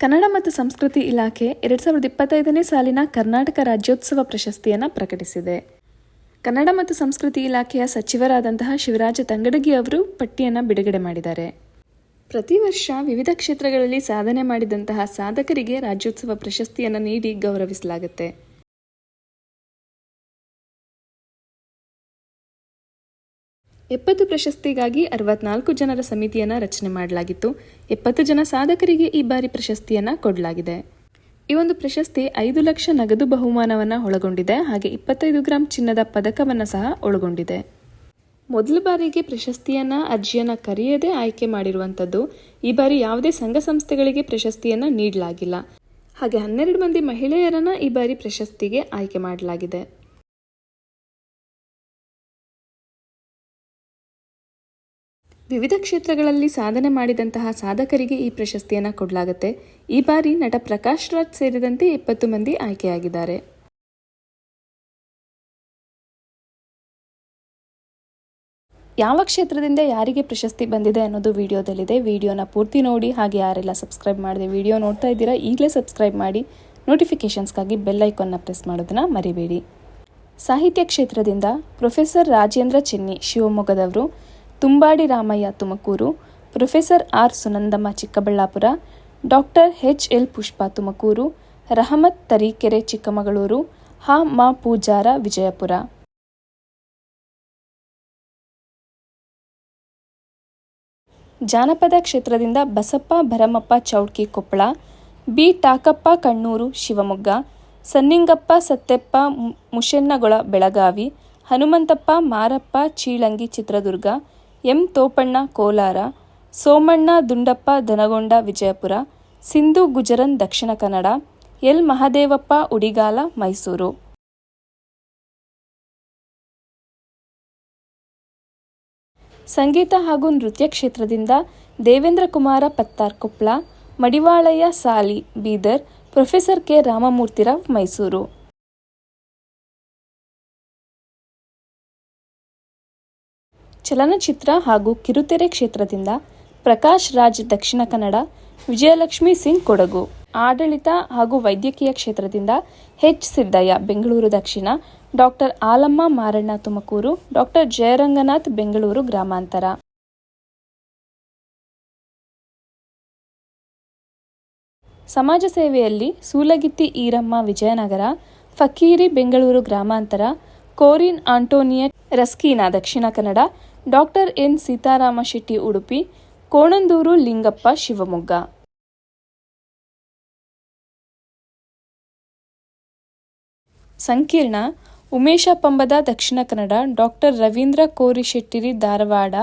ಕನ್ನಡ ಮತ್ತು ಸಂಸ್ಕೃತಿ ಇಲಾಖೆ ಎರಡು ಸಾವಿರದ ಇಪ್ಪತ್ತೈದನೇ ಸಾಲಿನ ಕರ್ನಾಟಕ ರಾಜ್ಯೋತ್ಸವ ಪ್ರಶಸ್ತಿಯನ್ನು ಪ್ರಕಟಿಸಿದೆ. ಕನ್ನಡ ಮತ್ತು ಸಂಸ್ಕೃತಿ ಇಲಾಖೆಯ ಸಚಿವರಾದಂತಹ ಶಿವರಾಜ ತಂಗಡಗಿ ಅವರು ಪಟ್ಟಿಯನ್ನು ಬಿಡುಗಡೆ ಮಾಡಿದ್ದಾರೆ. ಪ್ರತಿ ವರ್ಷ ವಿವಿಧ ಕ್ಷೇತ್ರಗಳಲ್ಲಿ ಸಾಧನೆ ಮಾಡಿದಂತಹ ಸಾಧಕರಿಗೆ ರಾಜ್ಯೋತ್ಸವ ಪ್ರಶಸ್ತಿಯನ್ನು ನೀಡಿ ಗೌರವಿಸಲಾಗುತ್ತೆ. ಎಪ್ಪತ್ತು ಪ್ರಶಸ್ತಿಗಾಗಿ ಅರವತ್ನಾಲ್ಕು ಜನರ ಸಮಿತಿಯನ್ನು ರಚನೆ ಮಾಡಲಾಗಿತ್ತು. ಎಪ್ಪತ್ತು ಜನ ಸಾಧಕರಿಗೆ ಈ ಬಾರಿ ಪ್ರಶಸ್ತಿಯನ್ನು ಕೊಡಲಾಗಿದೆ. ಈ ಒಂದು ಪ್ರಶಸ್ತಿ ಐದು ಲಕ್ಷ ನಗದು ಬಹುಮಾನವನ್ನು ಒಳಗೊಂಡಿದೆ. ಹಾಗೆ ಇಪ್ಪತ್ತೈದು ಗ್ರಾಂ ಚಿನ್ನದ ಪದಕವನ್ನು ಸಹ ಒಳಗೊಂಡಿದೆ. ಮೊದಲ ಬಾರಿಗೆ ಪ್ರಶಸ್ತಿಯನ್ನು ಅರ್ಜಿಯನ್ನು ಕರೆಯದೆ ಆಯ್ಕೆ ಮಾಡಿರುವಂಥದ್ದು ಈ ಬಾರಿ ಯಾವುದೇ ಸಂಘ ಸಂಸ್ಥೆಗಳಿಗೆ ಪ್ರಶಸ್ತಿಯನ್ನು ನೀಡಲಾಗಿಲ್ಲ. ಹಾಗೆ ಹನ್ನೆರಡು ಮಂದಿ ಮಹಿಳೆಯರನ್ನು ಈ ಬಾರಿ ಪ್ರಶಸ್ತಿಗೆ ಆಯ್ಕೆ ಮಾಡಲಾಗಿದೆ. ವಿವಿಧ ಕ್ಷೇತ್ರಗಳಲ್ಲಿ ಸಾಧನೆ ಮಾಡಿದಂತಹ ಸಾಧಕರಿಗೆ ಈ ಪ್ರಶಸ್ತಿಯನ್ನು ಕೊಡಲಾಗುತ್ತೆ. ಈ ಬಾರಿ ನಟ ಪ್ರಕಾಶ್ ರಾಜ್ ಸೇರಿದಂತೆ ಇಪ್ಪತ್ತು ಮಂದಿ ಆಯ್ಕೆಯಾಗಿದ್ದಾರೆ. ಯಾವ ಕ್ಷೇತ್ರದಿಂದ ಯಾರಿಗೆ ಪ್ರಶಸ್ತಿ ಬಂದಿದೆ ಅನ್ನೋದು ವಿಡಿಯೋದಲ್ಲಿದೆ. ವಿಡಿಯೋನ ಪೂರ್ತಿ ನೋಡಿ, ಹಾಗೆ ಯಾರೆಲ್ಲ ಸಬ್ಸ್ಕ್ರೈಬ್ ಮಾಡಿದೆ ವಿಡಿಯೋ ನೋಡ್ತಾ ಇದ್ದೀರಾ, ಈಗಲೇ ಸಬ್ಸ್ಕ್ರೈಬ್ ಮಾಡಿ. ನೋಟಿಫಿಕೇಷನ್ಸ್ಗಾಗಿ ಬೆಲ್ ಐಕಾನ್ನ ಪ್ರೆಸ್ ಮಾಡೋದನ್ನ ಮರಿಬೇಡಿ. ಸಾಹಿತ್ಯ ಕ್ಷೇತ್ರದಿಂದ professor Rajendra Chenni ಶಿವಮೊಗ್ಗದವರು Tumbadi Ramaiah Tumakuru, professor R Sunandamma Chikkaballapura, doctor H L Pushpa Tumakuru, Rahamath Tarikere Chikkamagaluru, Ha Ma Poojara Vijayapura. ಜಾನಪದ ಕ್ಷೇತ್ರದಿಂದ Basappa Bharamappa Choudki Koppal, B Takappa Kannur Shivamogga, Sanningappa Satteppa Mushennagola Belagavi, Hanumanthappa Marappa Cheelangi Chitradurga M Thopanna Kolar, Somanna Dundappa Danagonda Vijayapura, Sindhu Gujaran Dakshina Kannada, L Mahadevappa Udigala Mysuru. ಸಂಗೀತ ಹಾಗೂ ನೃತ್ಯ ಕ್ಷೇತ್ರದಿಂದ Devendra Kumara Pattar Koppal Madivalayya Sali Bidar, professor K ರಾಮಮೂರ್ತಿರಾವ್ Mysuru. ಚಲನಚಿತ್ರ ಹಾಗೂ ಕಿರುತೆರೆ ಕ್ಷೇತ್ರದಿಂದ ಪ್ರಕಾಶ್ ರಾಜ್ ದಕ್ಷಿಣ ಕನ್ನಡ, ವಿಜಯಲಕ್ಷ್ಮಿ ಸಿಂಗ್ ಕೊಡಗು. ಆಡಳಿತ ಹಾಗೂ ವೈದ್ಯಕೀಯ ಕ್ಷೇತ್ರದಿಂದ H Siddaiah Bengaluru Dakshina, doctor Alamma Maranna Tumakuru, doctor Jayaranganath Bengaluru ಗ್ರಾಮಾಂತರ. ಸಮಾಜ ಸೇವೆಯಲ್ಲಿ ಸೂಲಗಿತ್ತಿ ಈರಮ್ಮ ವಿಜಯನಗರ, ಫಕೀರಿ ಬೆಂಗಳೂರು ಗ್ರಾಮಾಂತರ, ಕೋರಿನ್ ಆಂಟೋನಿಯಟ್ ರಸ್ಕೀನಾ ದಕ್ಷಿಣ ಕನ್ನಡ ಡಾಕ್ಟರ್ ಎನ್ ಸೀತಾರಾಮ ಶೆಟ್ಟಿ ಉಡುಪಿ, ಕೋಣಂದೂರು ಲಿಂಗಪ್ಪ ಶಿವಮೊಗ್ಗ. ಸಂಕೀರ್ಣ, ಉಮೇಶ ಪಂಬದ ದಕ್ಷಿಣ ಕನ್ನಡ, ಡಾಕ್ಟರ್ ರವೀಂದ್ರ ಕೋರಿ ಶೆಟ್ಟಿರಿ ಧಾರವಾಡ,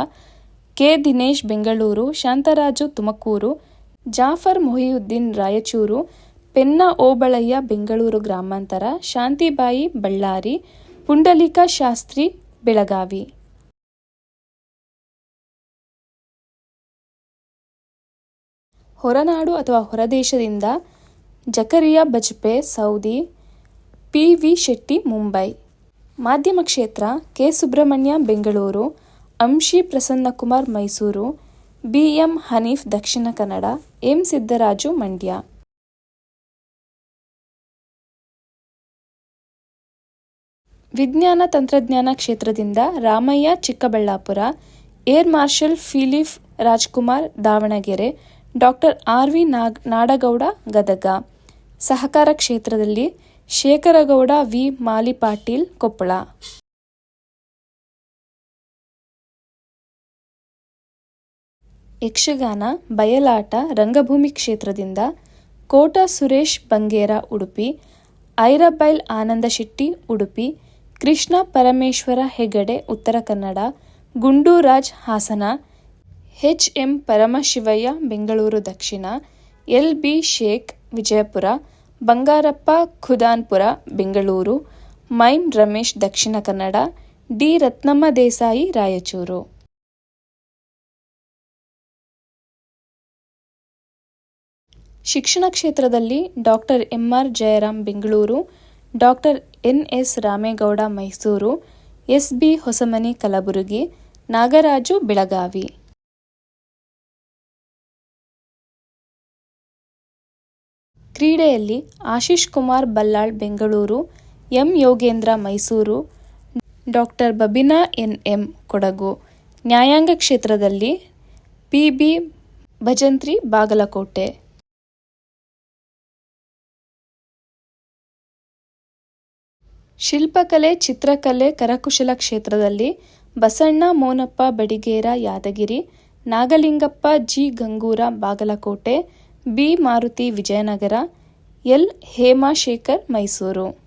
ಕೆ ದಿನೇಶ್ ಬೆಂಗಳೂರು, ಶಾಂತರಾಜು ತುಮಕೂರು, ಜಾಫರ್ ಮೊಹಿಯುದ್ದೀನ್ ರಾಯಚೂರು, ಪೆನ್ನ ಓಬಳಯ್ಯ ಬೆಂಗಳೂರು ಗ್ರಾಮಾಂತರ, ಶಾಂತಿಬಾಯಿ ಬಳ್ಳಾರಿ, ಪುಂಡಲಿಕ ಶಾಸ್ತ್ರಿ ಬೆಳಗಾವಿ. ಹೊರನಾಡು ಅಥವಾ ಹೊರದೇಶದಿಂದ Zakaria Bajpe, Saudi P V Shetty, Mumbai. ಮಾಧ್ಯಮ ಕ್ಷೇತ್ರ, K. Subrahmanya, Bengaluru. Anshi Prasannakumar, Mysuru. B M Haneef, Dakshina Kannada. M. Siddaraju, Mandya. ವಿಜ್ಞಾನ ತಂತ್ರಜ್ಞಾನ ಕ್ಷೇತ್ರದಿಂದ Ramaiah, Chikkaballapur. Air marshal Philip Rajkumar, Davanagere. Doctor R V Nag Nadagouda Gadag. ಸಹಕಾರ ಕ್ಷೇತ್ರದಲ್ಲಿ Shekharagouda V Malipatil Koppal. Yakshagana, Bayalata, ರಂಗಭೂಮಿ ಕ್ಷೇತ್ರದಿಂದ ಕೋಟ ಸುರೇಶ್ ಬಂಗೇರ ಉಡುಪಿ, ಐರಬೈಲ್ ಆನಂದ Shetty Udupi, Krishna Parameshwara Hegde, Uttara Kannada, Gunduraj Hassan H M Paramashivaiah, Bengaluru Dakshina, L B Sheikh, Vijayapura, Bangarappa, Khudanpur, Bengaluru mime Ramesh, Dakshina Kannada, D Ratnamma Desai, Raichur. ಶಿಕ್ಷಣ ಕ್ಷೇತ್ರದಲ್ಲಿ doctor M R Jayaram Bengaluru, doctor N S Ramegowda, Mysuru, S B Hosamani, Kalaburagi, Nagaraju, Belagavi. ಕ್ರೀಡೆಯಲ್ಲಿ Ashish Kumar Ballal Bengaluru, M Yogendra Mysuru doctor Babina N. M. Kodagu. ನ್ಯಾಯಾಂಗ ಕ್ಷೇತ್ರದಲ್ಲಿ P. B. Bhajantri Bagalkote. ಶಿಲ್ಪಕಲೆ, ಚಿತ್ರಕಲೆ, ಕರಕುಶಲ ಕ್ಷೇತ್ರದಲ್ಲಿ Basanna Monappa, Badigera, Yadgiri, Nagalingappa, G. Gangura, Bagalkot B Maruti Vijayanagara L Hemashekhar Mysuru.